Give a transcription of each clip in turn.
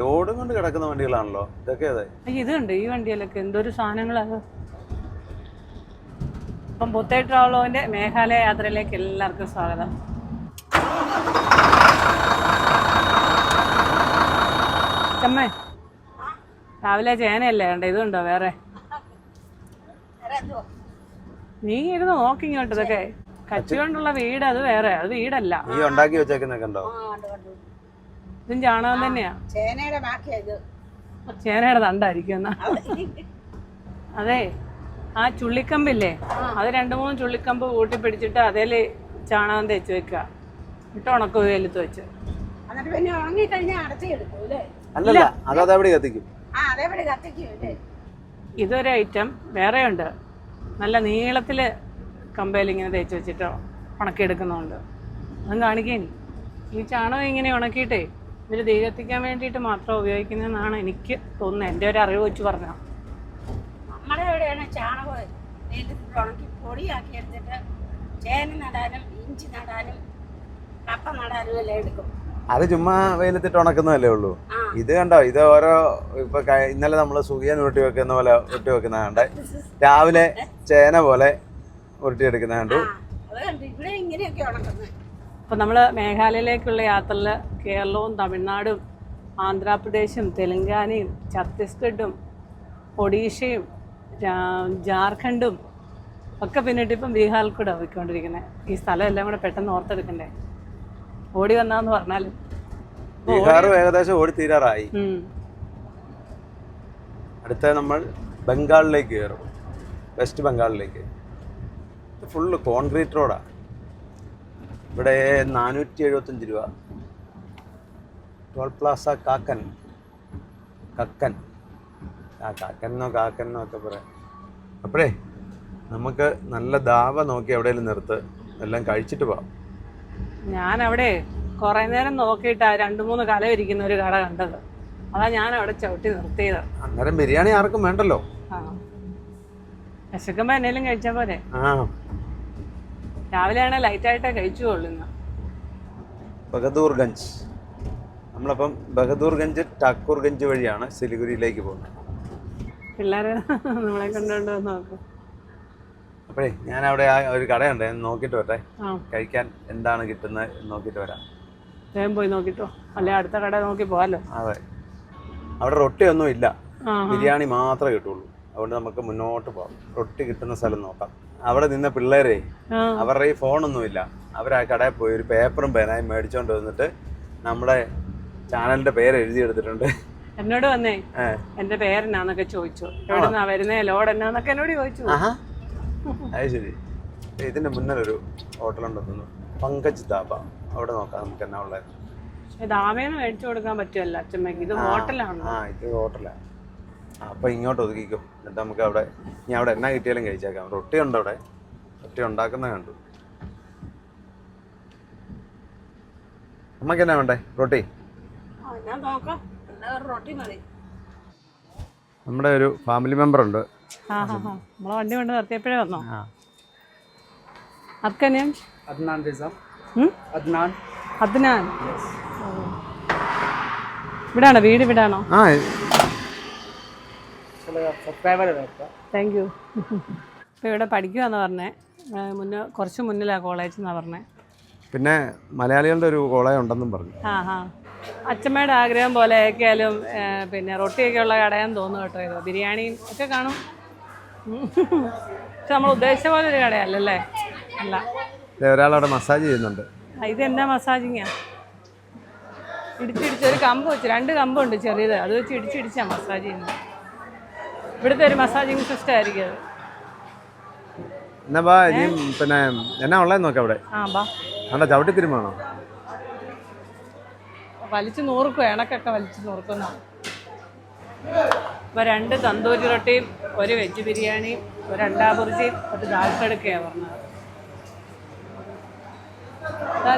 ലോഡും കൊണ്ട് കിടക്കുന്ന വണ്ടികളാണല്ലോ. ഇതൊക്കെ അതെ ഇതുണ്ട് ഈ വണ്ടിയിലൊക്കെ എന്തൊരു സാധനങ്ങളത് അപ്പം പുത്തേ ട്രാവലോന്റെ മേഘാലയ യാത്രയിലേക്ക് എല്ലാവർക്കും സ്വാഗതം. ചമ്മേ രാവിലെ ചേനയല്ലേ കണ്ട? ഇതുണ്ടോ വേറെ? നീ ഇരുന്ന് നോക്കി ഇങ്ങോട്ട് ഇതൊക്കെ. കച്ചുകൊണ്ടുള്ള വീട് അത് വേറെ. അത് വീടല്ല. നീ ഉണ്ടാക്കി വെച്ചേക്കുന്നൊക്കെ ഉണ്ടോ? ഇതും ചാണകം തന്നെയാ. ചേനയുടെ തണ്ടായിരിക്കും എന്നാ. അതെ ആ ചുള്ളിക്കമ്പില്ലേ? അത് രണ്ട് മൂന്ന് ചുള്ളിക്കമ്പ് കൂട്ടി പിടിച്ചിട്ട് അതേൽ ചാണകം തേച്ച് വെക്കുക. ഇട്ട് ഉണക്ക വെയിലത്ത് വെച്ച്. എന്നിട്ട് പിന്നെ ഉണങ്ങി കഴിഞ്ഞാൽ അടച്ചു എടുക്കും അല്ലല്ല അതെവിടെ കത്തിക്കും. ഇതൊരു ഐറ്റം വേറെ ഉണ്ട് നല്ല നീളത്തിൽ കമ്പയിൽ ഇങ്ങനെ തേച്ച് വെച്ചിട്ട് ഉണക്കിയെടുക്കുന്നുണ്ട്. അതും കാണിക്കേനി. ഈ ചാണകം ഇങ്ങനെ ഉണക്കിയിട്ടേ ഇതിൽ ദൈവത്തിക്കാൻ വേണ്ടിയിട്ട് മാത്രം ഉപയോഗിക്കുന്നതെന്നാണ് എനിക്ക് തോന്നുന്നത്. എന്റെ ഒരു അറിവ് വെച്ച് പറഞ്ഞ. നമ്മുടെ ഇവിടെയാണ് ചാണകം വെയിലത്തിട്ട് ഉണക്കി പൊടിയാക്കി എടുത്തിട്ട് ചേന നടാനും ഇഞ്ചി നടാനും കപ്പ നടാനും എല്ലാം എടുക്കും. അത് ചുമ്മാ വെയിലത്തിട്ട് ഉണക്കുന്നതല്ലേ ഉള്ളൂ? ഇത് കണ്ടോ? ഇത് ഓരോ ഇപ്പൊ ഇന്നലെ നമ്മൾ സുഖിയൻ ഉരുട്ടി വെക്കുന്ന പോലെ ഉരുട്ടി വെക്കുന്ന കണ്ട്? രാവിലെ ചേന പോലെ ഉരുട്ടിയെടുക്കുന്ന കണ്ടു. ആ അത് കണ്ട്. ഇവിടെ ഇങ്ങനെയൊക്കെ ഉണക്കുന്നത്. അപ്പോൾ നമ്മൾ മേഘാലയയിലേക്കുള്ള യാത്രയിൽ കേരളവും തമിഴ്നാടും ആന്ധ്രാപ്രദേശും തെലങ്കാനയും ഛത്തീസ്ഗഡും ഒഡീഷയും ജാർഖണ്ഡും ഒക്കെ പിന്നിട്ട് ഇപ്പം ബീഹാറിൽ കൂടെ പോയിക്കൊണ്ടിരിക്കുന്നത് ഈ സ്ഥലം എല്ലാം കൂടെ പെട്ടെന്ന് ഓർത്തെടുക്കണ്ടേ? ഓടി വന്നാന്ന് പറഞ്ഞാൽ ബീഹാറും ഏകദേശം ഓടി തീരാറായി. അടുത്ത നമ്മൾ ബംഗാളിലേക്ക് കയറും. വെസ്റ്റ് ബംഗാളിലേക്ക്. ഫുള്ള് കോൺക്രീറ്റ് റോഡാ ഇവിടെ നാനൂറ്റി എഴുപത്തഞ്ച് രൂപ. ടോൾ പ്ലാസ കാക്കൻ. കക്കൻ. ആ കാക്കനോ കാക്കനോ ഒക്കെ പറയാം അപ്പോഴേ നമുക്ക് നല്ല ദാവ നോക്കി എവിടെയെങ്കിലും നിർത്ത്. എല്ലാം കഴിച്ചിട്ട് പോവാം. ഞാൻ അവിടെ കുറെ നേരം നോക്കിയിട്ടാ രണ്ടു മൂന്ന് കല ഇരിക്കുന്ന ഒരു കട കണ്ടത്. അതാ ഞാൻ അവിടെ ചവിട്ടി നിർത്തിയത്. അന്നേരം ബിരിയാണി ആർക്കും വേണ്ടല്ലോ. ആ. വിശക്കുമ്പോൾ എന്നേലും കഴിച്ച പോരെ. ആ. രാവിലെ ലൈറ്റ് ലൈറ്റായിട്ടേ കഴിച്ചു കൊള്ളുന്ന ബഹദൂർഗഞ്ച്. നമ്മളപ്പം ബഹദൂർഗഞ്ച് ടാക്കൂർഗഞ്ച് വഴിയാണ് സിലിഗുരിയിലേക്ക് പോകുന്നത്. പിള്ളേരെ നമ്മളെ കൊണ്ടുകൊണ്ട് നോക്കും. അപ്പോഴേ ഞാൻ അവിടെ ആ ഒരു കടയുണ്ട്. ഞാൻ നോക്കിയിട്ട് വരട്ടെ. കഴിക്കാൻ എന്താണ് കിട്ടുന്നത് നോക്കിട്ട് നോക്കിയിട്ട് വരാം. വേഗം പോയി നോക്കിട്ടോ. അല്ലെ അടുത്ത കട നോക്കി പോകാലോ അതെ. അവിടെ റൊട്ടിയൊന്നും ഇല്ല. ബിരിയാണി മാത്രമേ കിട്ടുള്ളൂ. അതുകൊണ്ട് നമുക്ക് മുന്നോട്ട് പോകാം റൊട്ടി കിട്ടുന്ന സ്ഥലം നോക്കാം. അവിടെ നിന്ന പിള്ളേരെ അവരുടെ ഈ ഫോണൊന്നുമില്ല. അവർ ആ കടയിൽ പോയി ഒരു പേപ്പറും പേനായും മേടിച്ചോണ്ട് വന്നിട്ട് നമ്മുടെ ചാനലിന്റെ പേര് എഴുതിയെടുത്തിട്ടുണ്ട്. എന്നോട് വന്നേ. എന്റെ പേരെന്നാന്നൊക്കെ ചോദിച്ചു. എവിടുന്നാ വരുന്നേ? ലോഡ് എന്നാന്നൊക്കെ എന്നോട് ചോദിച്ചു. അത് ശരി. ഇതിന്റെ മുന്നിൽ ഒരു ഹോട്ടലുണ്ടെന്നു പങ്കജ് ധാബ. അവിടെ നോക്കാം നമുക്ക് എന്നാ ഉള്ളത്. ദാമേന്ന് മേടിച്ചു കൊടുക്കാൻ പറ്റുമല്ലോ അച്ഛമ്മക്ക് ഇത് ഹോട്ടലാണ്? ആ ഇത് ഹോട്ടലാണ് അപ്പോൾ ഇങ്ങോട്ട് ഒതുക്കിക്കോ. എന്നിട്ട് നമുക്ക് അവിടെ ഞാൻ അവിടെ എന്നാ കിട്ടിയാലും കഴിച്ചേക്കാം. റൊട്ടി ഉണ്ട് അവിടെ. റൊട്ടി ഉണ്ടാക്കുന്ന കണ്ടു. അമ്മയ്ക്ക് എന്നാ വേണ്ടേ? റൊട്ടി? നമ്മുടെ ഒരു ഫാമിലി മെമ്പർ ഉണ്ട്. നമ്മളെ വണ്ടി കൊണ്ട് നിർത്തിയപ്പോഴേ വന്നോ? അക്കനെയും അദ്നാൻ അദ്നാൻ. അദ്നാൻ? ഇവിടാണോ? വീട് ഇവിടാണോ? ആ താങ്ക് യു ഇപ്പോൾ ഇവിടെ പഠിക്കുവാന്ന് പറഞ്ഞേ. ആ, മുന്നേ കുറച്ച് മുന്നിലാണ് കോളേജ് എന്നാണ് പറഞ്ഞേ. പിന്നെ മലയാളികളുടെ ഒരു കോളേജ് ഉണ്ടെന്നും പറഞ്ഞു. ആ ഹാ അച്ഛമ്മയുടെ ആഗ്രഹം പോലെ ഒക്കെയാലും പിന്നെ റൊട്ടിയൊക്കെ ഉള്ള കടയാന്ന് തോന്നുന്നു കേട്ടോ ഇത്. ബിരിയാണിയും ഒക്കെ കാണും. പക്ഷെ നമ്മൾ ഉദ്ദേശിച്ച പോലെ ഒരു കടയല്ലല്ലേ? അല്ല. ഒരാളവിടെ മസാജ് ചെയ്യുന്നുണ്ട്. ആ, ഇത് എന്നാ മസാജിങ്ങാ ഇടിച്ചിടിച്ച് ഒരു കമ്പ് വെച്ച് രണ്ട് കമ്പുണ്ട് ചെറിയത്. അത് വെച്ച് ഇടിച്ചിടിച്ചാ മസാജ് ചെയ്യുന്നത്. ഇവിടുത്തെ ഒരു മസാജിങ് സിസ്റ്റം ആയിരിക്കും അത് എന്നാ ബാ ഇനി പിന്നെ എന്നാ ഉള്ളതെന്ന് നോക്കാം അവിടെ. ആ ബാ. അവിടെ ചവിട്ടി തിരുമാണോ വലിച്ചു നൂറുക്കും ഇണക്കൊക്കെ വലിച്ചു നൂറുക്കുന്ന. ഇപ്പൊ രണ്ട് തന്തൂരി റൊട്ടിയും ഒരു വെജ് ബിരിയാണിയും ഒരു അണ്ടാ ബുർജിയും ഒരു ദാൽ തടുക്കയാണ് പറഞ്ഞത്. ഇതാ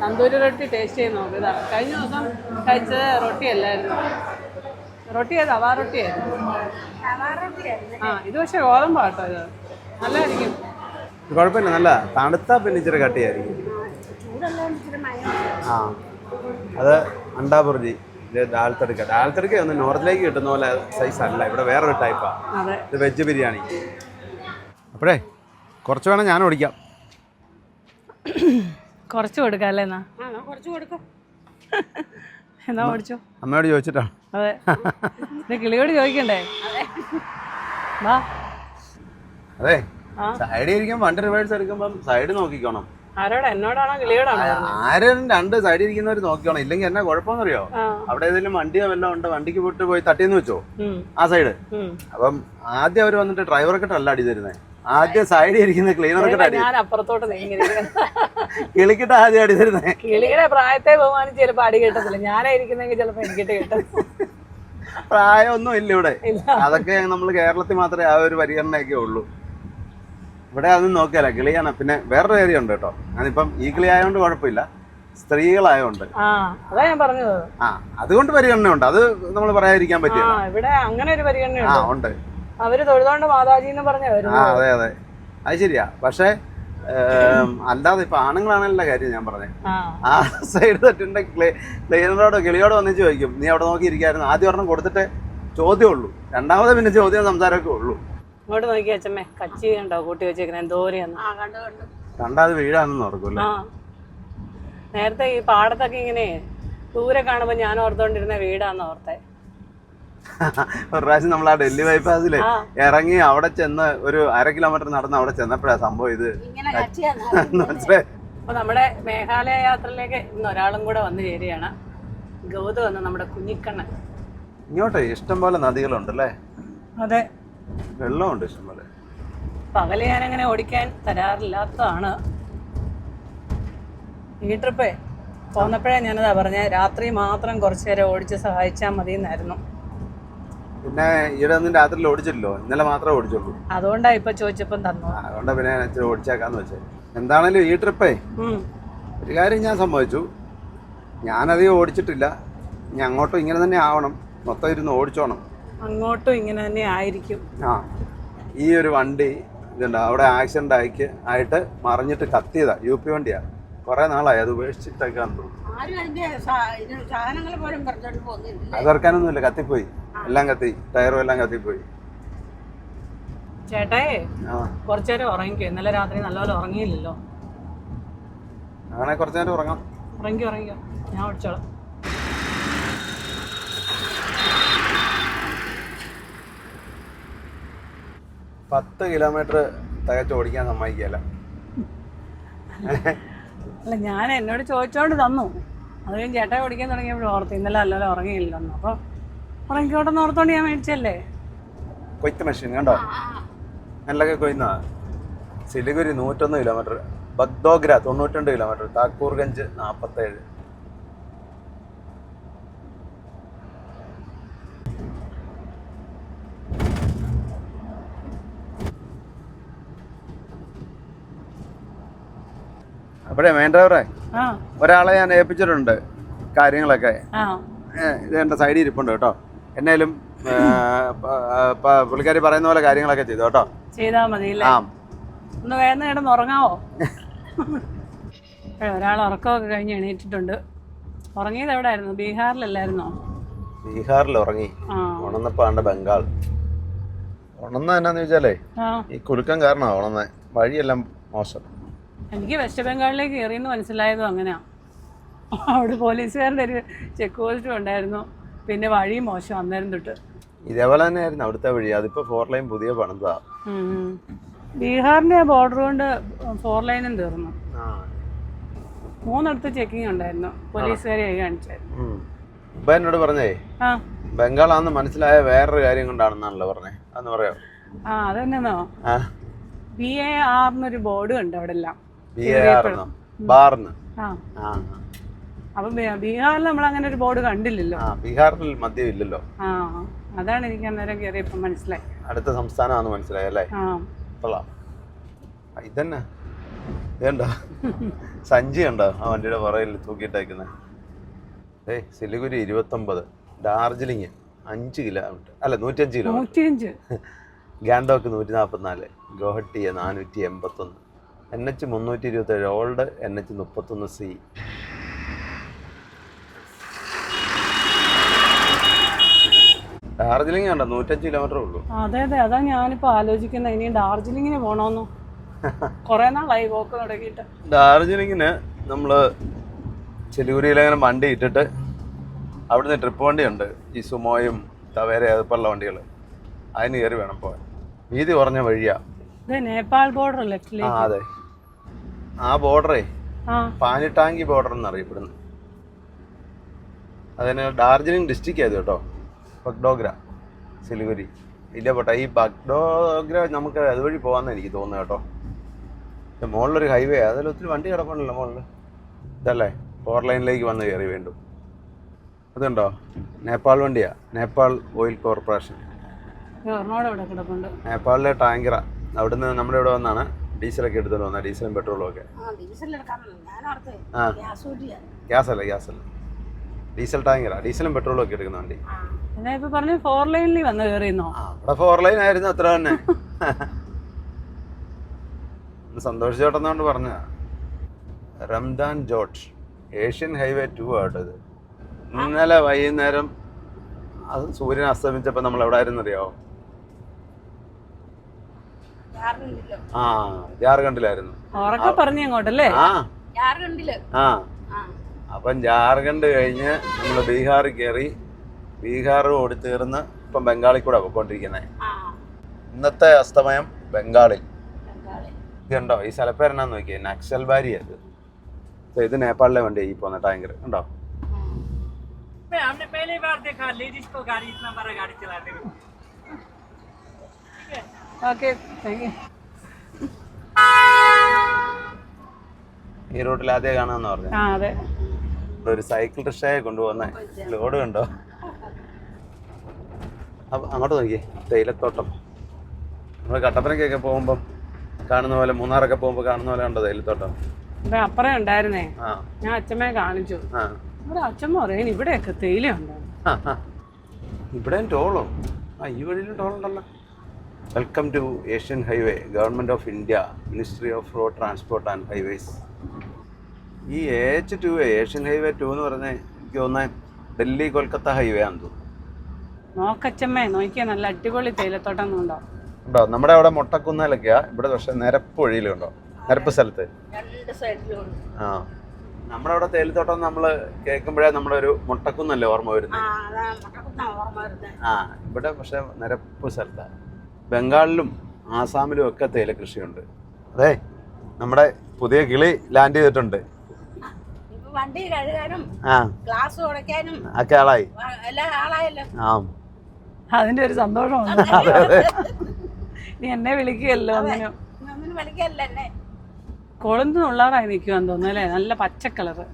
തന്തൂരി റൊട്ടി ടേസ്റ്റ് ചെയ്ത് നോക്ക് ഇതാ. കഴിഞ്ഞ ദിവസം കഴിച്ചത് റൊട്ടി അല്ലായിരുന്നു റൊട്ടി ഏത് അവാ റൊട്ടി ആ ഇത് പക്ഷേ കേട്ടോ ഇത്. നല്ലതായിരിക്കും കുഴപ്പമില്ല നല്ല തണുത്ത പിന്നെ ഇച്ചിരി കട്ടിയായിരിക്കും. ആ അത് അണ്ടാ ബുർജി ഇത് ദാൽ തടുക്ക ദാൽ തടുക്ക ഒന്ന് നോർത്തിലേക്ക് കിട്ടുന്ന പോലെ സൈസ് അല്ല ഇവിടെ വേറൊരു ടൈപ്പാണ് ഇത് വെജ് ബിരിയാണി. അപ്പോഴേ കുറച്ച് വേണം ഞാൻ ഓടിക്കാം കുറച്ച് കൊടുക്കാം അല്ലേ എന്നാ കുറച്ച് കൊടുക്കും. എന്നാ ഓടിച്ചോ അമ്മയോട് ചോദിച്ചിട്ടാണ് അതെ. കിളിയോട് ചോദിക്കണ്ടേ? വാ. അതെ. സൈഡിൽ ഇരിക്കുമ്പോൾ വണ്ടി റിവേഴ്സ് എടുക്കുമ്പം സൈഡ് നോക്കിക്കോണം. ആരും രണ്ട് സൈഡിൽ ഇരിക്കുന്നവർ നോക്കിക്കോണം. ഇല്ലെങ്കിൽ എന്നാ കുഴപ്പമെന്നറിയോ? അറിയോ അവിടെ ഏതെങ്കിലും വണ്ടിയോ വല്ലതും ഉണ്ട്? വണ്ടിക്ക് പോയിട്ട് പോയി തട്ടിയെന്ന് വെച്ചോ? ആ സൈഡ് അപ്പം ആദ്യം അവർ വന്നിട്ട് ഡ്രൈവർക്കിട്ട് അല്ല അടി തരുന്നത് ആദ്യം സൈഡിൽ ഇരിക്കുന്ന ക്ലീനർ ഞാൻ അപ്പുറത്തോട്ട് കിളിക്കിട്ട് ആദ്യം അടി തരുന്നത് കിളിയുടെ പ്രായത്തെ ബഹുമാനിച്ച് ചിലപ്പോ അടി കിട്ടത്തില്ല. ഞാനായിരിക്കുന്നെങ്കിൽ ചിലപ്പോ എനിക്കിട്ട് കിട്ടും. പ്രായമൊന്നും ഇല്ല ഇവിടെ. അതൊക്കെ നമ്മൾ കേരളത്തിൽ മാത്രമേ ആ ഒരു പരിഗണനയൊക്കെ ഉള്ളൂ. ഇവിടെ അതൊന്നും നോക്കിയാല കിളിയാണ്. പിന്നെ വേറൊരു ഏരിയ ഉണ്ട് കേട്ടോ. ഞാനിപ്പം ഈ കിളി ആയതുകൊണ്ട് കുഴപ്പമില്ല. സ്ത്രീകളായതുകൊണ്ട് ആ അതാ ഞാൻ പറഞ്ഞത്. ആ അതുകൊണ്ട് പരിഗണന ഉണ്ട് അത് നമ്മൾ പറയാതിരിക്കാൻ പറ്റില്ല. ഇവിടെ അങ്ങനെ ഒരു ആ ഉണ്ട്. അവർ തൊഴുതോണ്ട് മാതാജി എന്ന് പറഞ്ഞ ആ അതെ അതെ. അത് ശരിയാ. പക്ഷേ ഏം, അല്ലാതെ ഇപ്പൊ ആണുങ്ങളാണല്ലോ കാര്യം ഞാൻ പറഞ്ഞേ. ആ. സൈഡ് തട്ടിന്റെ ക്ലീനറോടോ കിളിയോടോ വന്നിച്ച് ചോദിക്കും നീ അവിടെ നോക്കിയിരിക്കായിരുന്നു ആദ്യം ഒരെണ്ണം കൊടുത്തിട്ട് ചോദ്യം ഉള്ളൂ രണ്ടാമത് പിന്നെ ചോദ്യം സംസാരമൊക്കെ ഉള്ളൂ. ഇങ്ങോട്ട് നോക്കി അച്ഛമ്മേ കച്ചി കണ്ടോ? കൂട്ടി വെച്ചേക്കുന്ന എന്തോരെയാന്ന് ആ കണ്ടു കണ്ടു. കണ്ടാത് വീഴാണെന്ന് ഓർക്കുമല്ലോ ആ. നേരത്തെ ഈ പാടത്തൊക്കെ ഇങ്ങനെ ദൂരെ കാണുമ്പോ ഞാൻ ഓർത്തോണ്ടിരുന്ന വീടാന്ന് ഓർത്തെ. ഒരു പ്രാവശ്യം നമ്മൾ ആ. ഡൽഹി ബൈപ്പാസിൽ ഇറങ്ങി അവിടെ ചെന്ന് ഒരു അര കിലോമീറ്റർ നടന്ന് അവിടെ ചെന്നപ്പോഴാ സംഭവം ഇത്. അപ്പൊ നമ്മുടെ മേഘാലയ യാത്രയിലേക്ക് ഇന്ന് ഒരാളും കൂടെ വന്നു ചേരുകയാണ്. ഗൗതം എന്ന നമ്മുടെ കുഞ്ഞിക്കണ്ണൻ. ഇങ്ങോട്ട് ഇഷ്ടം പോലെ നദികളുണ്ടല്ലേ? അതെ. വെള്ളമുണ്ട് ഇഷ്ടംപോലെ പകൽ ഞാൻ അങ്ങനെ ഓടിക്കാൻ തരാറില്ലാത്തതാണ്. ഈ ട്രിപ്പേ പോന്നപ്പോഴേ ഞാനതാ പറഞ്ഞ രാത്രി മാത്രം കുറച്ചു നേരം ഓടിച്ച് സഹായിച്ചാൽ മതി എന്നായിരുന്നു പിന്നെ ഈയിടെ ഒന്നും രാത്രിയിൽ ഓടിച്ചില്ലല്ലോ. ഇന്നലെ മാത്രമേ ഓടിച്ചുള്ളൂ. അതുകൊണ്ടാ ഇപ്പൊ ചോദിച്ചപ്പം തന്നു. അതുകൊണ്ടാ പിന്നെ ഞാൻ ഇച്ചിരി ഓടിച്ചേക്കാന്ന് വെച്ചേ. എന്താണേലും ഈ ട്രിപ്പേ ഒരു കാര്യം ഞാൻ സംഭവിച്ചു ഞാനധികം ഓടിച്ചിട്ടില്ല. ഇനി അങ്ങോട്ടും ഇങ്ങനെ തന്നെ ആവണം. മൊത്തം ഇരുന്ന് ഓടിച്ചോണം. അങ്ങോട്ടും ഇങ്ങനെ തന്നെ ആയിരിക്കും. ആ. ഈ ഒരു വണ്ടി ഇതുണ്ട്. അവിടെ ആക്സിഡന്റ് ആയിക്ക് ആയിട്ട് മറിഞ്ഞിട്ട് കത്തിയതാ. യു പി വണ്ടിയാ. കുറേ നാളായി അത് ഉപേക്ഷിച്ചിട്ടൊക്കെ തോന്നുന്നു. അത് ഇറക്കാനൊന്നുമില്ല കത്തിപ്പോയി. എല്ലാം കത്തി ടയറും എല്ലാം കത്തിപ്പോയി. ചേട്ടായേ കുറച്ചു നേരം ഉറങ്ങിക്കോ. ഇന്നലെ രാത്രി നല്ലപോലെ ഉറങ്ങിയില്ലല്ലോ. അങ്ങനെ കുറച്ചു നേരം ഉറങ്ങാം. ഉറങ്ങിക്കോ ഉറങ്ങിക്കോ. ഞാൻ ഓടിച്ചോളാം പത്ത് കിലോമീറ്റർ തികച്ച് ഓടിക്കാൻ സമ്മതിക്കുകയല്ല. അല്ല ഞാൻ എന്നോട് ചോദിച്ചോണ്ട് തന്നു. അത് കഴിഞ്ഞ് ചേട്ടൻ ഓടിക്കാൻ തുടങ്ങിയപ്പോൾ ഓർത്ത് ഇന്നലെ അല്ലല്ലോ ഉറങ്ങിയില്ലെന്നു അപ്പോൾ ഉറങ്ങിക്കോട്ടെന്ന് ഓർത്തോണ്ട് ഞാൻ മേടിച്ചല്ലേ? കൊയ്ത്ത് മെഷീൻ കണ്ടോ? നെല്ലൊക്കെ കൊയ്യുന്നതാ സിലിഗുരി നൂറ്റൊന്ന് കിലോമീറ്റർ ബഗ്ദോഗ്ര തൊണ്ണൂറ്റി രണ്ട് കിലോമീറ്റർ താക്കൂർഗഞ്ച് നാൽപ്പത്തേഴ് അപ്പോഴേ മെയിൻ ഡ്രൈവറെ ആ. ഒരാളെ ഞാൻ ഏൽപ്പിച്ചിട്ടുണ്ട് കാര്യങ്ങളൊക്കെ. ഇത് എന്റെ സൈഡിൽ ഇരിപ്പുണ്ട് കേട്ടോ. എന്നാലും പുള്ളിക്കാരി പറയുന്ന പോലെ കാര്യങ്ങളൊക്കെ ചെയ്തു കേട്ടോ. ചെയ്താൽ മതി ആ. ഒന്ന് വേഗം കിടന്ന് ഉറങ്ങാവോ? ഒരാൾ ഉറക്കമൊക്കെ കഴിഞ്ഞ് എണീറ്റിട്ടുണ്ട്. ഉറങ്ങിയത് എവിടെയായിരുന്നു? ബീഹാറിലല്ലായിരുന്നോ? ബീഹാറിൽ ഉറങ്ങി. ഉണന്നപ്പാണ്ട് ബംഗാൾ. ഉണന്ന എന്നാന്ന് ചോദിച്ചാലേ ഈ കുലുക്കം കാരണമാണ് ഉണന്നെ വഴിയെല്ലാം മോശം. എനിക്ക് വെസ്റ്റ് ബംഗാളിലേക്ക് കയറിയെന്ന് മനസ്സിലായതും അങ്ങനെയാണ് അവിടെ പോലീസുകാരുടെ ഒരു ചെക്ക് പോസ്റ്റും ഉണ്ടായിരുന്നു. പിന്നെ വഴി മോശം അന്നേരം തൊട്ട്. ഇതേപോലെ തന്നെയായിരുന്നു അവിടുത്തെ വഴി. അതിപ്പോ ഫോർ ലൈൻ പുതിയ പണിതാ. ബീഹാറിന്റെ ബോർഡർ കൊണ്ട് ഫോർ ലൈനും തീർന്നു. മൂന്നിടത്ത് ചെക്കിംഗ് ഉണ്ടായിരുന്നു. പോലീസുകാരെ കാണിച്ചായിരുന്നു. ഇപ്പൊ എന്നോട് പറഞ്ഞേ ബംഗാളാന്ന് മനസ്സിലായ വേറൊരു കാര്യം കൊണ്ടാണെന്നാണല്ലോ പറഞ്ഞേ. അന്ന് പറയാം ആ അതെന്നോ ബി എ ആറിനൊരു ബോർഡ് ഉണ്ട് അവിടെ എല്ലാം ബാർന്ന് അപ്പൊ ബീഹാറിൽ നമ്മൾ അങ്ങനെ ഒരു ബോർഡ് കണ്ടില്ലല്ലോ. ബീഹാറിൽ മദ്യം ഇല്ലല്ലോ അതാണ് എനിക്ക് അന്നേരം കയറിയപ്പോ മനസ്സിലായി. അടുത്ത സംസ്ഥാനമാണെന്ന് മനസ്സിലായി അല്ലേ? ഇതന്നെ. ഇതുണ്ടോ? സഞ്ചി ഉണ്ടോ ആ വണ്ടിയുടെ പുറകിൽ തൂക്കിയിട്ടേക്കുന്നത് ഏയ് സിലിഗുരി ഇരുപത്തൊമ്പത്. ഡാർജിലിംഗ് അഞ്ച് കിലോമീറ്റർ. അല്ല നൂറ്റഞ്ച് കിലോമീറ്റർ. ഗാൻഡോക്ക് നൂറ്റി നാൽപ്പത്തിനാല് ഗോഹട്ടി നാനൂറ്റി എൺപത്തൊന്ന് എൻ എച്ച് മുന്നൂറ്റി ഇരുപത്തേഴ് ഓൾഡ് എൻ എച്ച് മുപ്പത്തൊന്ന് സി. ഡാർജിലിംഗ് കണ്ടോ? നൂറ്റഞ്ച് കിലോമീറ്റർ ഉള്ളൂ. അതെ അതെ. അതാ ഞാനിപ്പോ ആലോചിക്കുന്നത് ഇനി ഡാർജിലിംഗിന് പോണോന്നു? കൊറേ നാളായി പോക്ക് തുടങ്ങിയിട്ട്. ഡാർജിലിംഗിന് നമ്മൾ ചെലിഗുരിയിലങ്ങനെ വണ്ടി ഇട്ടിട്ട് അവിടുന്ന് ട്രിപ്പ് വണ്ടിയുണ്ട്. ഈ സുമോയും തവേര അതുപോലുള്ള വണ്ടികൾ അതിന് കയറി വേണം പോകാൻ വീതി കുറഞ്ഞ വഴിയാ. നേപ്പാൾ ബോർഡർ ലെഫ്റ്റിലേക്ക് അതെ. ആ ബോർഡറേ പാനിട്ടാങ്കി ബോർഡർ എന്നറിയപ്പെടുന്നു അതിന് ഡാർജിലിംഗ് ഡിസ്ട്രിക്റ്റ് ആയത് കേട്ടോ ബഗ്ഡോഗ്ര സിലിഗുരി. ഇല്ല പോട്ടെ ഈ ബഗ്ഡോഗ്ര നമുക്ക് അതുവഴി പോകാമെന്ന് എനിക്ക് തോന്നുന്നു കേട്ടോ. മുകളിലൊരു ഹൈവേ അതിൽ ഒത്തിരി വണ്ടി കിടപ്പുണ്ടല്ലോ മുകളിൽ ഇതല്ലേ ഫോർ ലൈനിലേക്ക് വന്ന് കയറി വീണ്ടും. അതുണ്ടോ? നേപ്പാൾ വണ്ടിയാ നേപ്പാൾ ഓയിൽ കോർപ്പറേഷൻ. നേപ്പാളിലെ ടാങ്കറ അവിടുന്ന് നമ്മുടെ ഇവിടെ വന്നാണ്. ഡീസലൊക്കെ എടുത്തോണ്ട് വന്നാ? ഡീസലും പെട്രോളും ഒക്കെ ഗ്യാസ് അല്ല ഗ്യാസ് അല്ല ഡീസൽ ടാങ്കറാ ഡീസലും പെട്രോളും ഒക്കെ എടുക്കുന്ന വണ്ടി. പറഞ്ഞു ഫോർ ലൈനിൽ വന്ന് കയറിയെന്നോ അവിടെ ഫോർ ലൈൻ ആയിരുന്നു അത്ര തന്നെ. ഒന്ന് സന്തോഷ് ചേട്ടന്നോണ്ട് പറഞ്ഞ റംദാൻ ജോർജ് ഏഷ്യൻ ഹൈവേ ടു ആട്ടത് ഇന്നലെ വൈകുന്നേരം അത് സൂര്യൻ അസ്തമിച്ചപ്പോൾ നമ്മൾ എവിടെ ആയിരുന്നു അറിയാവോ ആ ജാർഖണ്ഡിലായിരുന്നു ഉറക്കെ പറഞ്ഞു അങ്ങോട്ടല്ലേ ആ ജാർഖണ്ഡില് ആ ആ അപ്പം ജാർഖണ്ഡ് കഴിഞ്ഞ് നമ്മൾ ബീഹാറിൽ കയറി ബീഹാർ ഓടി തീർന്ന് ഇപ്പം ബംഗാളിൽ കൂടെ പോയിക്കൊണ്ടിരിക്കുന്നത് ആ ഇന്നത്തെ അസ്തമയം ബംഗാളിൽ ബംഗാളി ഇതുണ്ടോ ഈ സ്ഥലപ്പേരെന്നാന്ന് നോക്കിയേ നക്സൽ ബാരി അത് ദേ ഇത് നേപ്പാളിലെ വണ്ടി ഈ പോകുന്ന ടാങ്കർ ഉണ്ടോ मैं हमने पहली बार देखा लेडीज को गाड़ी इतना बड़ा गाड़ी चलाते हुए ഓക്കെ. താങ്ക് യു ഈ റൂട്ടിൽ ആദ്യം കാണാന്ന് പറഞ്ഞു. ആ അതെ. ഒരു സൈക്കിൾ റിക്ഷയെ കൊണ്ടുപോകുന്ന ലോഡ് കണ്ടോ? അപ്പൊ അങ്ങോട്ട് നോക്കിയേ തേയിലത്തോട്ടം. നമ്മൾ കട്ടപ്പനക്കൊക്കെ പോകുമ്പം കാണുന്ന പോലെ മൂന്നാറൊക്കെ പോകുമ്പോൾ കാണുന്ന പോലെ കണ്ടോ തേയിലത്തോട്ടം? ഇവിടെ അപ്പുറം ഉണ്ടായിരുന്നേ. ഞാൻ അച്ഛമ്മയെ കാണിച്ചു. ഇവിടെ അച്ഛമ്മ പറയാൻ ഇവിടെയൊക്കെ തേയില ഉണ്ടോ. ഇവിടെയും ടോളോ. ആ ഈ വഴിയിലും ടോളുണ്ടല്ലോ. Welcome to Asian highway government of India ministry of road transport and highways A H two Asian highway two എന്ന് പറഞ്ഞ എനിക്ക് തോന്നുന്നത് ഡൽഹി കൊൽക്കത്ത ഹൈവേ ആണ് തോന്നുന്നു. നോക്കച്ചമ്മേ നോക്കിയാ നല്ല അടിപൊളി തേയിലത്തോട്ടം ഉണ്ടോ? ഉണ്ടോ? നമ്മുടെ അവിടെ മുട്ടക്കുന്നാലൊക്കെയാ ഇവിടെ പക്ഷെ നിരപ്പ് വഴിയിലുണ്ടോ നിരപ്പ് സ്ഥലത്ത്? ആ. നമ്മുടെ അവിടെ തേയിലത്തോട്ടം നമ്മൾ കേൾക്കുമ്പോഴേ നമ്മുടെ ഒരു മുട്ടക്കുന്നല്ലേ ഓർമ്മ ആ അതാ മുട്ടക്കുത്ത ഓർമ്മ വരുന്നത് ആ ഇവിടെ പക്ഷെ നിരപ്പ് സ്ഥലത്താണ്. ബംഗാളിലും ആസാമിലും ഒക്കെ തേയില കൃഷിയുണ്ട്. അതെ നമ്മുടെ പുതിയ കിളി ലാൻഡ് ചെയ്തിട്ടുണ്ട്. ഇപ്പൊ വണ്ടി കഴുകാനും ആ. ഗ്ലാസ് ഉടയ്ക്കാനും ഒക്കെ ആളായി. ആ അതിന്റെ ഒരു സന്തോഷമുണ്ട് നീ എന്നെ വിളിക്കുകയല്ലോ കൊളുന്ത് നിൽക്കുവാന്ന് തോന്നുന്നു അല്ലേ? നല്ല പച്ച കളറ്.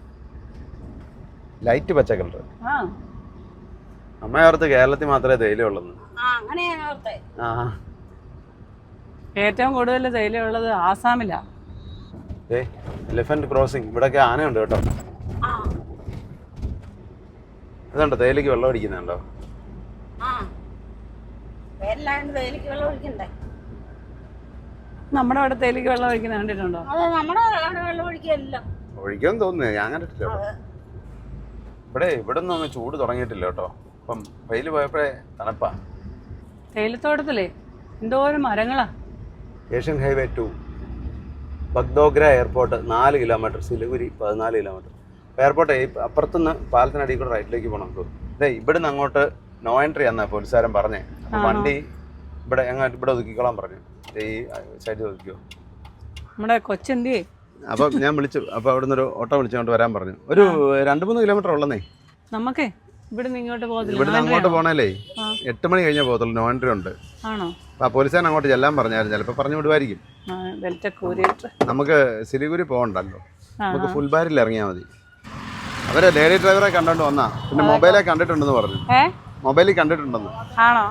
ലൈറ്റ് പച്ച കളർ ആ. അമ്മയോർത്ത് കേരളത്തിൽ മാത്രമേ തേയില ഉള്ളൂ ആ അങ്ങനെയാണ് ഞാൻ ആ. ഏറ്റവും കൂടുതൽ തേയില ഉള്ളത് ആസാമിലാ. ഏ എലിഫന്റ് ക്രോസിംഗ് ഇവിടൊക്കെ ആനയുണ്ട് കേട്ടോ. അതുണ്ടോ വെള്ളം അടിക്കുന്നുണ്ടോ തേയിലക്ക് വെള്ളം ഒഴിക്കണ്ടേ? നമ്മുടെ അവിടെ തേയിലക്ക് വെള്ളം ഒഴിക്കുന്ന കണ്ടിട്ടുണ്ടോ? ഒഴിക്കാൻ തോന്നുന്നു ഞാൻ കണ്ടിട്ടില്ല ഇവിടെ ഇവിടെ നിന്ന് ചൂട് തുടങ്ങിയിട്ടില്ല കേട്ടോ. അപ്പം വെയിൽ പോയപ്പോഴേ തണുപ്പാ. തേയിലത്തോട്ടത്തിലേ എന്തോരം മരങ്ങളാ. Asian highway two Bagdogra airport നാല് കിലോമീറ്റർ സിലിഗുരി പതിനാല് കിലോമീറ്റർ. എയർപോർട്ട് അപ്പുറത്തുനിന്ന് പാലത്തിനടി കൂടെ റൈറ്റിലേക്ക് പോകണം നമുക്ക്. ഇതേ ഇവിടുന്ന് അങ്ങോട്ട് നോ എൻട്രി എന്നാ പോലീസുകാരൻ പറഞ്ഞേ. വണ്ടി ഇവിടെ അങ്ങോട്ട് ഇവിടെ ഒതുക്കിക്കോളാൻ പറഞ്ഞു. ഈ സൈഡിൽ ഒതുക്കിയോ നമ്മുടെ കൊച്ചെന്തിയേ? അപ്പം ഞാൻ വിളിച്ചു. അപ്പോൾ നിന്ന് ഒരു ഓട്ടോ വിളിച്ചുകൊണ്ട് വരാൻ പറഞ്ഞു. ഒരു രണ്ട് മൂന്ന് കിലോമീറ്റർ ഉള്ളന്നേ. നമുക്കേ ഇവിടെ നിന്ന് ഇങ്ങോട്ട് ഇവിടുന്ന് പോകത്തില്ല അങ്ങോട്ട് പോകണല്ലേ. എട്ട് മണി കഴിഞ്ഞാൽ പോകത്തുള്ളൂ. നോ എൻട്രി ഉണ്ട്. ആണോ? അപ്പോൾ ആ പോലീസുകാരൻ അങ്ങോട്ട് ചെല്ലാൻ പറഞ്ഞായിരുന്നു. ചിലപ്പോൾ പറഞ്ഞു വിടുമായിരിക്കും. കൂരിയിട്ട് നമുക്ക് സിലിഗുരി പോകണ്ടല്ലോ. നമുക്ക് ഫുൾ ബാരിൽ ഇറങ്ങിയാൽ മതി. അവരെ ലേഡി ഡ്രൈവറെ കണ്ടോണ്ട് വന്നാ. പിന്നെ മൊബൈലെ കണ്ടിട്ടുണ്ടെന്ന് പറഞ്ഞു. മൊബൈലിൽ കണ്ടിട്ടുണ്ടെന്ന്. ആണോ?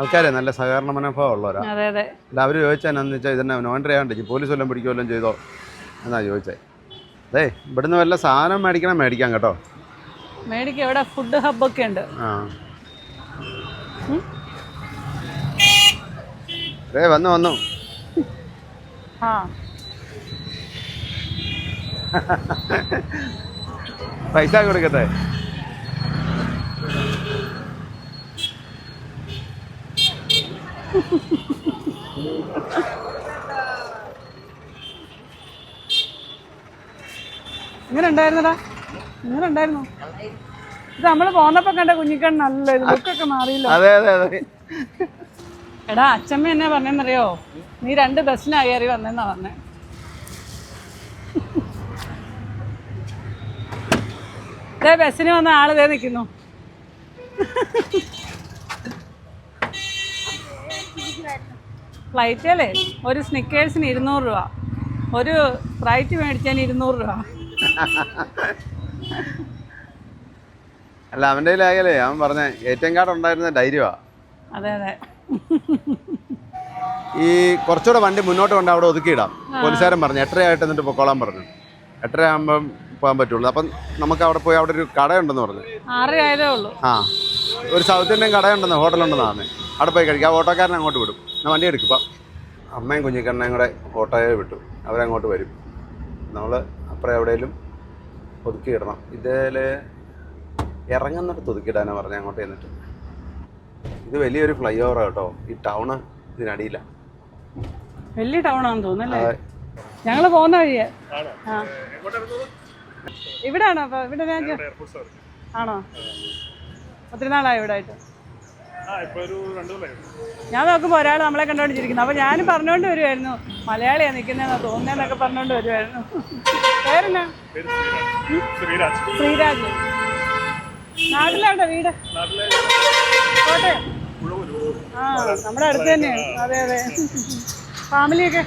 ആൾക്കാരെ നല്ല സഹകരണ മനോഭാവം ഉള്ളവരാ അല്ല അവർ ചോദിച്ചാൽ എന്താണെന്ന് വെച്ചാൽ ഇതന്നെ നോൺ ചെയ്യാണ്ട് പോലീസ് വല്ലതും പിടിക്കുമല്ലോ ചെയ്തോ? എന്നാ ചോദിച്ചേ. അതേ ഇവിടുന്ന് വല്ല സാധനം മേടിക്കണം മേടിക്കാം കേട്ടോ. മേടിക്കാം ഇവിടെ ഫുഡ് ഹബ്ബൊക്കെ ഉണ്ട്. ആ. ദേ വന്നു വന്നു. പൈസ കൊടുക്കട്ടെ? ഇങ്ങനെ ഉണ്ടായിരുന്നടാ. ഇങ്ങനെ ഉണ്ടായിരുന്നു. ഇത് നമ്മൾ പോന്നപ്പോ കണ്ട കുഞ്ഞിക്കണ്ണല്ല നല്ല ലുക്കൊക്കെ മാറിയില്ല. അതെ അതെ അതെ. എടാ അച്ഛമ്മ എന്നെ പറഞ്ഞെന്നറിയോ? നീ രണ്ട് ബസ്സിനാ കയറി വന്നെന്നാ പറഞ്ഞേ. ഇതേ ബസ്സിന് വന്ന ആൾ ഇതേ നിൽക്കുന്നു ഫ്ലൈറ്റിലേ ഒരു സ്നിക്കേഴ്സിന് ഇരുന്നൂറ് രൂപ. ഒരു ഫ്ലൈറ്റ് മേടിച്ചാൽ ഇരുന്നൂറ് രൂപ. അല്ല അവന്റെ കയ്യിലായാലേ അവൻ പറഞ്ഞ എം കാർഡ് ഉണ്ടായിരുന്ന ധൈര്യമാണ് അതെ അതെ. ഈ കുറച്ചുകൂടെ വണ്ടി മുന്നോട്ട് കൊണ്ട് അവിടെ ഒതുക്കിയിടാം. പോലീസുകാരൻ പറഞ്ഞു എട്ടരയായിട്ട് എന്നിട്ട് പൊക്കോളാൻ പറഞ്ഞു. എട്ടരയാകുമ്പം പോകാൻ പറ്റുള്ളൂ. അപ്പം നമുക്ക് അവിടെ പോയി അവിടെ ഒരു കടയുണ്ടെന്ന് പറഞ്ഞു. ഉള്ളൂ. ആ. ഒരു സൗത്ത് ഇന്ത്യൻ കടയുണ്ടെന്ന് ഹോട്ടലുണ്ടെന്നാണ് അവിടെ പോയി കഴിക്കാം. ആ ഓട്ടോക്കാരനെ അങ്ങോട്ട് വിടും. ഞാൻ വണ്ടി എടുക്കും അമ്മയും കുഞ്ഞിക്കണ്ണയും കൂടെ ഓട്ടോയെ വിട്ടു. അവരങ്ങോട്ട് വരും. നമ്മൾ അപ്പുറം എവിടെയെങ്കിലും ഒതുക്കിയിടണം. ഇതേ ഇറങ്ങുന്നിടത്ത് ഒതുക്കിയിടാനാണ് പറഞ്ഞത് അങ്ങോട്ട് ചെന്നിട്ട്. ഇത് വലിയൊരു ഫ്ലൈ ഓവർ കേട്ടോ ഈ ടൗൺ ഇതിനടിയില്ല വലിയ ടൗൺ ആണെന്ന് തോന്നുന്നല്ലേ ഞങ്ങൾ പോകുന്ന വഴിയെ. ഇവിടെ ആണോ അപ്പൊ ഇവിടെ ഞാൻ ആണോ? ഒത്തിരി നാളായി ഇവിടെ ആയിട്ട് ഞാൻ നോക്കുമ്പോൾ ഒരാൾ നമ്മളെ കണ്ടോണ്ടിരിക്കുന്നു. അപ്പൊ ഞാനും പറഞ്ഞോണ്ട് വരുമായിരുന്നു മലയാളിയാ നിൽക്കുന്നതെന്നാ തോന്നുന്നതെന്നൊക്കെ പറഞ്ഞോണ്ട് വരുമായിരുന്നു പേരെന്നാ? ശ്രീരാജ്. നാട്ടിലാണ്ടോ വീട്? കോട്ടയം. ആ നമ്മുടെ അടുത്ത് തന്നെയാണ് അതെ അതെ. ഫാമിലിയൊക്കെ?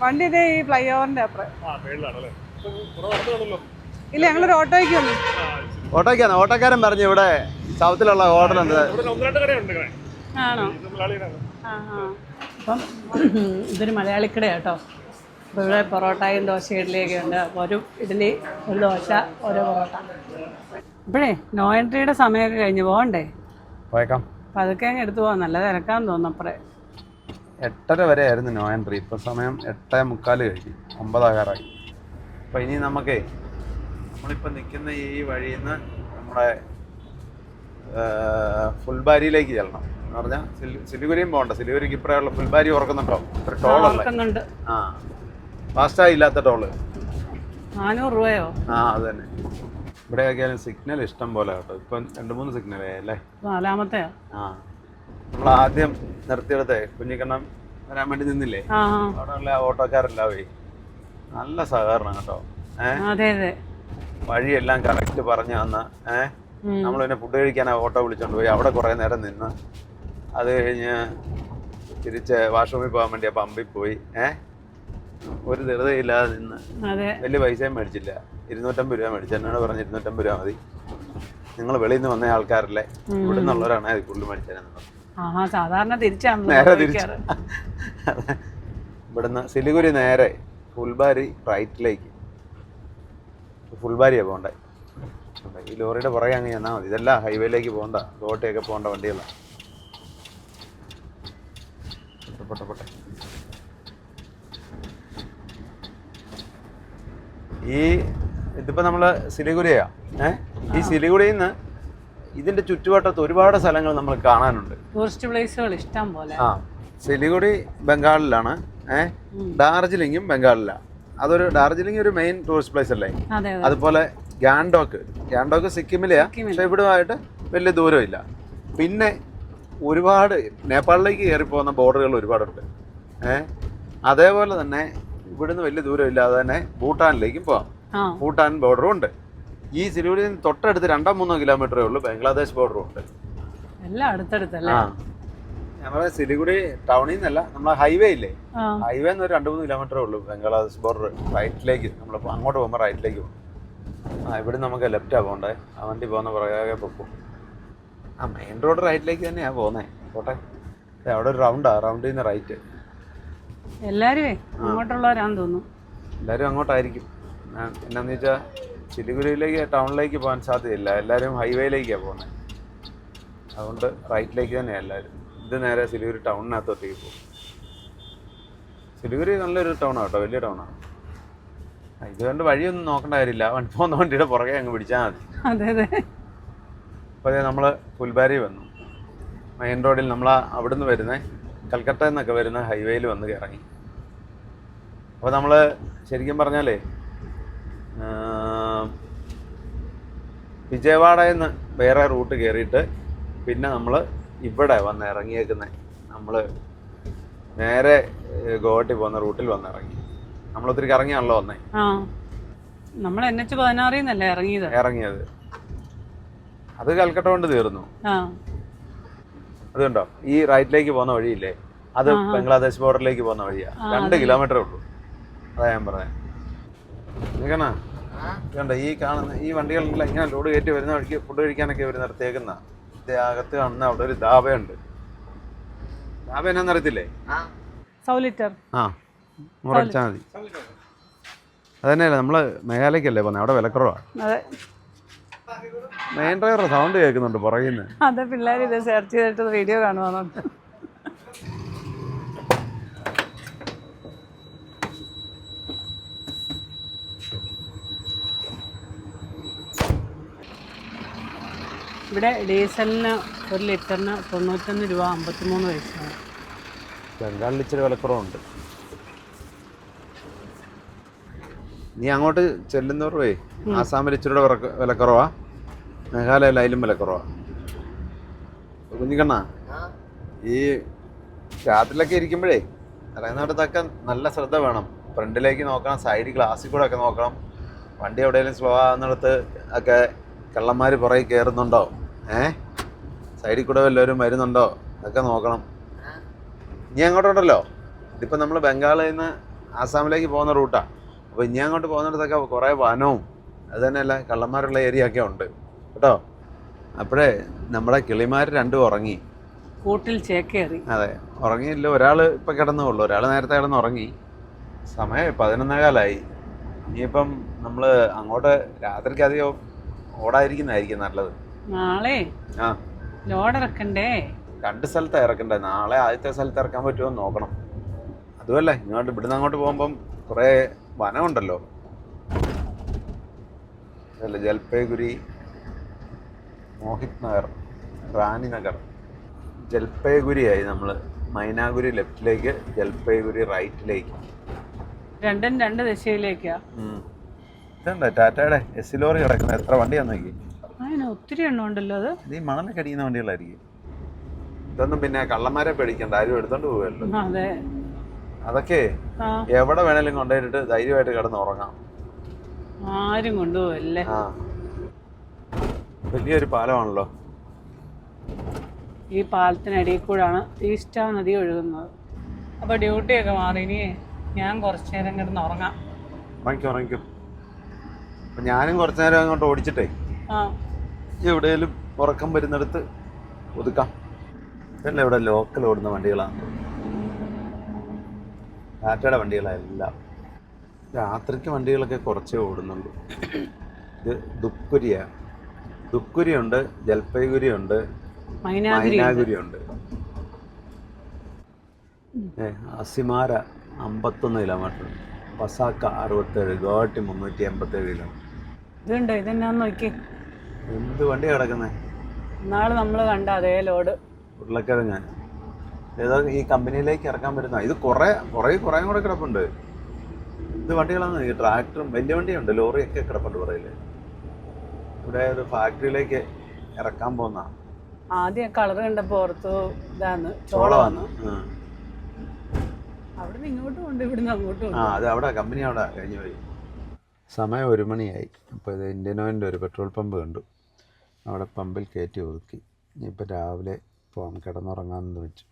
വണ്ടി ഇതേ ഈ ഫ്ലൈ ഓവറിന്റെ അപ്പുറം. ഇല്ല ഞങ്ങളൊരു ഓട്ടോയ്ക്ക് വന്നു. ഓട്ടോക്കാണ് ഓട്ടോക്കാരൻ പറഞ്ഞു ഇവിടെ സൗത്തിലുള്ള ഹോട്ടലുണ്ട് ആണോ? ആ ആ. അപ്പം ഇതൊരു മലയാളിക്കട കേട്ടോ. അപ്പോൾ ഇവിടെ പൊറോട്ടയും ദോശ ഇഡ്ഡലിയൊക്കെ ഉണ്ട്. അപ്പോൾ ഒരു ഇഡ്ഡലി ഒരു ദോശ ഒരു പൊറോട്ട. ഇപ്പോഴേ നോ എൻട്രിയുടെ സമയമൊക്കെ കഴിഞ്ഞ് പോകണ്ടേ പോയേക്കാം. പതുക്കെ അങ്ങ് എടുത്തു പോകാം നല്ല തിരക്കാന്ന് തോന്നുന്നു അപ്പറേ. എട്ടര വരെ ആയിരുന്നു നോ എൻട്രി ഇപ്പം സമയം എട്ടേ മുക്കാൽ കഴിഞ്ഞു. ഒമ്പതാകാറായി. അപ്പം ഇനി നമുക്കേ നമ്മളിപ്പോൾ നിൽക്കുന്ന ഈ വഴിയിൽ നിന്ന് നമ്മുടെ ഫുൾബാരിയിലേക്ക് ചെല്ലണം. എന്ന് പറഞ്ഞാൽ സിലിഗുരിയും പോകണ്ട. സിലിഗുരിക്ക് ഇപ്പറയുള്ള ഫുൾബാരി ഓർക്കുന്നുണ്ടോ ഒരു ടോളല്ലേ ആ. ഫാസ്റ്റായി ഇല്ലാത്ത ടോൾ. നാനൂറ് രൂപയോ? ആ അത് തന്നെ. ഇവിടെയൊക്കെ സിഗ്നൽ ഇഷ്ടം പോലെ കേട്ടോ. ഇപ്പം രണ്ട് മൂന്ന് സിഗ്നൽ അല്ലേ? നാലാമത്തെ ആ. നമ്മൾ ആദ്യം നിർത്തിയെടുത്തേ. കുഞ്ഞിക്കണ്ണം വരാൻ വേണ്ടി നിന്നില്ലേ? അവിടെ ഉള്ള ഓട്ടോക്കാരെല്ലാവേ. നല്ല സഹകരണം കേട്ടോ. ഏഹ് വഴിയെല്ലാം കറക്റ്റ് പറഞ്ഞു തന്ന. ഏഹ്. നമ്മൾ പിന്നെ ഫുഡ് കഴിക്കാൻ ഓട്ടോ വിളിച്ചോണ്ട് പോയി. അവിടെ കുറേ നേരം നിന്ന്. അത് കഴിഞ്ഞ് തിരിച്ച് വാഷ്റൂമിൽ പോകാൻ വേണ്ടി ആ പമ്പിൽ പോയി. ഏഹ് ഒരു ധൃതയില്ലാതെ നിന്ന്. വലിയ പൈസയും മേടിച്ചില്ല. ഇരുന്നൂറ്റമ്പത് രൂപ മേടിച്ചു. എന്നോട് പറഞ്ഞ് ഇരുന്നൂറ്റമ്പത് രൂപ മതി. നിങ്ങൾ വെളിയിൽ നിന്ന് വന്ന ആൾക്കാരല്ലേ? ഇവിടെ നിന്നുള്ളവരാണ് അത് കൂടുതൽ മേടിച്ചതെന്ന് ആഹാ സാധാരണ തിരിച്ചാണല്ലോ നേരെ തിരിച്ച്. ഉപയോഗിക്കാറ്. ഇവിടുന്ന് സിലിഗുരി നേരെ ഫുൾബാരി റൈറ്റിലേക്ക്. ഫുൾബാരിയാണ് പോകണ്ടേ. ഈ ലോറിയുടെ പുറകെ അങ്ങ് ചെന്നാൽ മതി. ഇതെല്ലാം ഹൈവേയിലേക്ക് പോകണ്ട. റോട്ടിയൊക്കെ പോകേണ്ട വണ്ടികളാണ് പൊട്ടെ പൊട്ടെ. ഈ ഇതിപ്പോൾ നമ്മൾ സിലിഗുരിയാ. ഏ? ഈ സിലിഗുരിയിൽ നിന്ന് ഇതിന്റെ ചുറ്റുവട്ടത്ത് ഒരുപാട് സ്ഥലങ്ങൾ നമ്മൾ കാണാനുണ്ട്. ടൂറിസ്റ്റ് പ്ലേസുകൾ ഇഷ്ടം പോലെ. ആ സിലിഗുഡി ബംഗാളിലാണ്. ഏ? ഡാർജിലിംഗും ബംഗാളിലാണ് അതൊരു ഡാർജിലിംഗ് ഒരു മെയിൻ ടൂറിസ്റ്റ് പ്ലേസ് അല്ലേ? അതെ അതെ. അതുപോലെ ഗാൻഡോക്ക്. ഗാൻഡോക്ക് സിക്കിമിലെയാ. പക്ഷെ ഇവിടുമായിട്ട് വലിയ ദൂരമില്ല. പിന്നെ ഒരുപാട് നേപ്പാളിലേക്ക് കയറി പോകുന്ന ബോർഡറുകൾ ഒരുപാടുണ്ട്. ഏ? അതേപോലെ തന്നെ ഇവിടുന്ന് വലിയ ദൂരമില്ലാതെ തന്നെ ഭൂട്ടാനിലേക്കും പോകാം. ഭൂട്ടാൻ ബോർഡറും ഉണ്ട്. ഈ സിലിഗുഡിയിൽ തൊട്ടടുത്ത് രണ്ടോ മൂന്നോ കിലോമീറ്ററേ ഉള്ളൂ. ബംഗ്ലാദേശ് ബോർഡറും ഉണ്ട്. എല്ലാം അടുത്തടുത്തല്ലേ? നമ്മളെ സിലിഗുഡി ടൗണിൽ നിന്നല്ല നമ്മളെ ഹൈവേ ഇല്ലേ? ഹൈവേ എന്ന് ഒരു രണ്ട് മൂന്ന് കിലോമീറ്ററേ ഉള്ളൂ ബംഗ്ലാദേശ് ബോർഡർ റൈറ്റിലേക്ക് നമ്മൾ അങ്ങോട്ട് പോകുമ്പോൾ റൈറ്റിലേക്ക് പോകും. ആ ഇവിടെ നമുക്ക് ലെഫ്റ്റാണ് പോകണ്ടേ ആ വണ്ടി പോകുന്ന പുറകെ പൊക്കും. ആ മെയിൻ റോഡ് റൈറ്റിലേക്ക് തന്നെയാണ് പോകുന്നത് പോട്ടെ. അവിടെ ഒരു റൗണ്ടാ റൗണ്ടിൽ നിന്ന് റൈറ്റ് എല്ലാവരും അങ്ങോട്ടുള്ളവരാന്ന് തോന്നുന്നു. എല്ലാവരും അങ്ങോട്ടായിരിക്കും. എന്നാന്ന് വെച്ചാൽ സിലിഗുരിയിലേക്ക് ടൗണിലേക്ക് പോകാൻ സാധ്യതയില്ല. എല്ലാവരും ഹൈവേയിലേക്കാണ് പോകുന്നത് അതുകൊണ്ട് റൈറ്റിലേക്ക് തന്നെയാണ് എല്ലാവരും. ഇത് നേരെ സിലിഗുരി ടൗണിനകത്തോട്ടേക്ക് പോകും. സിലിഗുരി നല്ലൊരു ടൗണാണ് കേട്ടോ വലിയ ടൗണാണ് ഇതുകൊണ്ട് വഴിയൊന്നും നോക്കേണ്ട കാര്യമില്ല. വണ്ടി പോകുന്ന വണ്ടിയുടെ പുറകെ അങ്ങ് പിടിച്ചാൽ മതി. അതെ അതെ. അപ്പോൾ നമ്മൾ പുൽബാരി വന്നു. മെയിൻ റോഡിൽ നമ്മൾ അവിടെ നിന്ന് വരുന്ന കൽക്കട്ടയിൽ നിന്നൊക്കെ വരുന്ന ഹൈവേയിൽ വന്ന് ഇറങ്ങി അപ്പോൾ നമ്മൾ ശരിക്കും പറഞ്ഞാലേ വിജയവാഡയിൽ നിന്ന് വേറെ റൂട്ട് കയറിയിട്ട് പിന്നെ നമ്മൾ ഇവിടെ വന്ന് ഇറങ്ങിയേക്കുന്നത് നമ്മൾ നേരെ ഗോട്ടി ഗോവട്ടി പോകുന്ന റൂട്ടിൽ വന്ന് ഇറങ്ങി നമ്മൾ ഒത്തിരി കറങ്ങിയാണല്ലോ വന്നേ. നമ്മൾ എൻ എച്ച് പതിനാറിൽ നിന്നല്ലേ ഇറങ്ങിയത്? ഇറങ്ങിയത്. അത് കൽക്കട്ട കൊണ്ട് തീർന്നു. അതുണ്ടോ ഈ റൈറ്റിലേക്ക് പോകുന്ന വഴിയില്ലേ? അത് ബംഗ്ലാദേശ് ബോർഡറിലേക്ക് പോകുന്ന വഴിയാ. രണ്ട് കിലോമീറ്ററേ ഉള്ളൂ. അതാ ഞാൻ പറഞ്ഞത് കണ്ട ഈ കാണുന്ന ഈ വണ്ടികളെല്ലാം ഇങ്ങനെ ലോഡ് കയറ്റി വരുന്ന വഴിക്ക് ഫുഡ് കഴിക്കാനൊക്കെ ഇവർ നിർത്തിയേക്കുന്ന അകത്ത് കാണുന്ന അവിടെ ഒരു ധാബയുണ്ട്. ധാബ എന്നറിയത്തില്ലേ ആ. മുറച്ചാൽ മതി. അതന്നെയല്ലേ നമ്മൾ മേഘാലയ്ക്കല്ലേ പോന്നെ അവിടെ വിലക്കുറവാണ് മെയിൻ ഡ്രൈവറുടെ സൗണ്ട് കേൾക്കുന്നുണ്ട് പുറകിൽ നിന്ന് അതെ പിള്ളേർ ഇത് സെർച്ച് ചെയ്തിട്ട് വീഡിയോ കാണുവാന്നുണ്ട്. ഇവിടെ ഡീസലിന് ഒരു ലിറ്ററിന് തൊണ്ണൂറ്റൊന്ന് രൂപ അമ്പത്തിമൂന്ന് പൈസയാണ്. ബംഗാളിൽ ഇച്ചിരി വിലക്കുറവുണ്ട്. നീ അങ്ങോട്ട് ചെല്ലുന്നവരേ ആസാമിൽ ഇച്ചിരി വില- വിലക്കുറവാ. മേഘാലയയിൽ അതിലും വിലക്കുറവാ. കുഞ്ഞിക്കണ്ണ ഈ രാത്രിയിലൊക്കെ ഇരിക്കുമ്പോഴേ ഇറങ്ങുന്നിടത്തൊക്കെ നല്ല ശ്രദ്ധ വേണം. ഫ്രണ്ടിലേക്ക് നോക്കണം സൈഡ് ഗ്ലാസ്സിൽ കൂടെ ഒക്കെ നോക്കണം. വണ്ടി എവിടെയെങ്കിലും സ്ലോ ആകുന്നിടത്ത് ഒക്കെ കള്ളന്മാർ പുറകെ കയറുന്നുണ്ടോ ഏ? സൈഡിൽ കൂടെ വല്ലവരും വരുന്നുണ്ടോ? അതൊക്കെ നോക്കണം. ഇനി അങ്ങോട്ടുണ്ടല്ലോ. ഇതിപ്പോൾ നമ്മൾ ബംഗാളിൽ നിന്ന് ആസാമിലേക്ക് പോകുന്ന റൂട്ടാണ് അപ്പോൾ ഇനി അങ്ങോട്ട് പോകുന്നിടത്തൊക്കെ കുറേ വനവും അത് തന്നെയല്ല കള്ളന്മാരുള്ള ഏരിയ ഒക്കെ ഉണ്ട്. കേട്ടോ? അപ്പോഴേ നമ്മുടെ കിളിമാർ രണ്ടും ഉറങ്ങി. കൂട്ടിൽ ചേക്കേറി. അതെ. ഉറങ്ങിയില്ല. ഒരാൾ ഇപ്പം കിടന്നേ ഉള്ളൂ ഒരാൾ നേരത്തെ കിടന്ന് ഉറങ്ങി സമയം പതിനൊന്നേകാലായി. ഇനിയിപ്പം നമ്മൾ അങ്ങോട്ട് രാത്രിക്ക് അധികം ഓടാതിരിക്കുന്നതായിരിക്കും നല്ലത്. നാളെ? ആ. ലോഡ് ഇറക്കണ്ടേ? രണ്ട് സ്ഥലത്ത് ഇറക്കണ്ടേ. നാളെ ആദ്യത്തെ സ്ഥലത്ത് ഇറക്കാൻ പറ്റുമോ നോക്കണം. അതുമല്ല ഇങ്ങോട്ട് ഇവിടുന്ന് അങ്ങോട്ട് പോകുമ്പം കുറേ വനമുണ്ടല്ലോ. അല്ല ജൽപൈഗുരി മോഹിത് നഗർ റാണി നഗർ. ജൽപൈഗുരിയായി നമ്മൾ മൈനാഗുരി ലെഫ്റ്റിലേക്ക് ജൽപൈഗുരി റൈറ്റിലേക്ക്. രണ്ടും രണ്ട് ദിശയിലേക്കാ. ഇതുണ്ട് ടാറ്റയുടെ എസ് ലോറി കിടക്കുന്ന എത്ര വണ്ടിയാന്ന് നോക്കി. അതിന് ഒത്തിരി എണ്ണം ഉണ്ടല്ലോ അത്. നീ മണലൊക്കെ അടിക്കുന്ന വണ്ടികളായിരിക്കും. ഇതൊന്നും പിന്നെ കള്ളന്മാരെ പേടിക്കണ്ട ആരും എടുത്തോണ്ട് പോവല്ലോ. അതെ. അതൊക്കെ എവിടെ വേണേലും കൊണ്ടുപോയിട്ട് ധൈര്യമായിട്ട് കിടന്ന് ഉറങ്ങാം. ആരും കൊണ്ടുപോകല്ലേ ആ. വലിയൊരു പാലമാണല്ലോ. ഈ പാലത്തിനടിയിൽ കൂടാണ് ഈസ്റ്റ നദി ഒഴുകുന്നത്. അപ്പോൾ ഡ്യൂട്ടിയൊക്കെ മാറി ഇനി ഞാൻ കുറച്ചു നേരം കിടന്ന് ഉറങ്ങാം. ഉറങ്ങിക്കോ ഉറങ്ങിക്കോ. അപ്പം ഞാനും കുറച്ചു നേരം അങ്ങോട്ട് ഓടിച്ചിട്ടേ. ആ. എവിടെയെങ്കിലും ഉറക്കം വരുന്നിടത്ത് ഒതുക്കാം. ഇതെല്ലാം ഇവിടെ ലോക്കൽ ഓടുന്ന വണ്ടികളാണ് ടാറ്റയുടെ വണ്ടികളെല്ലാം രാത്രിക്ക് വണ്ടികളൊക്കെ കുറച്ചേ ഓടുന്നുള്ളൂ. ഇത് ദുക്കുരിയ ദുക്കുരിയുണ്ട് ജൽപൈഗുരിയുണ്ട് മൈനാഗുരി മൈനാഗുരിയുണ്ട്. ഏ അസിമാര അമ്പത്തൊന്ന് കിലോമീറ്റർ പസാക്ക അറുപത്തേഴ് ഗോട്ടി മുന്നൂറ്റി എൺപത്തേഴ് കിലോമീറ്റർ ഇതുണ്ടോ? ഇതെന്നാന്ന് നോക്കി എന്ത് വണ്ടി കിടക്കുന്നത് നാളെ നമ്മൾ കണ്ട അതേ ലോഡ്. ഉരുളക്കിഴങ്ങ് ഏതോ ഈ കമ്പനിയിലേക്ക് ഇറക്കാൻ പറ്റുന്ന ഇത് കുറേ കുറേ കുറേ കൂടെ കിടപ്പുണ്ട്. ഇത് വണ്ടികളാണ് ഈ ട്രാക്ടറും വലിയ വണ്ടിയുണ്ട് ലോറിയൊക്കെ കിടപ്പുണ്ട് പുറയിൽ ഇവിടെ ഒരു ഫാക്ടറിയിലേക്ക് ഇറക്കാൻ പോകുന്ന ആദ്യം കളർ കണ്ടപ്പോ ഓർത്തു ഇതാന്ന് ചോളമാണ് അവിടെ നിന്ന് ഇങ്ങോട്ടും ഉണ്ട് ഇവിടുന്ന് അങ്ങോട്ടും ആ അത് അവിടെ കമ്പനി അവിടെ കഴിഞ്ഞു പോയി. സമയം ഒരു മണിയായി. അപ്പോൾ ഇത് ഇന്ത്യൻ ഓയിലിന്റെ ഒരു പെട്രോൾ പമ്പ് കണ്ടു. അവിടെ പമ്പിൽ കയറ്റി ഒതുക്കി. ഇനിയിപ്പോൾ രാവിലെ പോകാം. കിടന്നുറങ്ങാമെന്ന് വെച്ചു.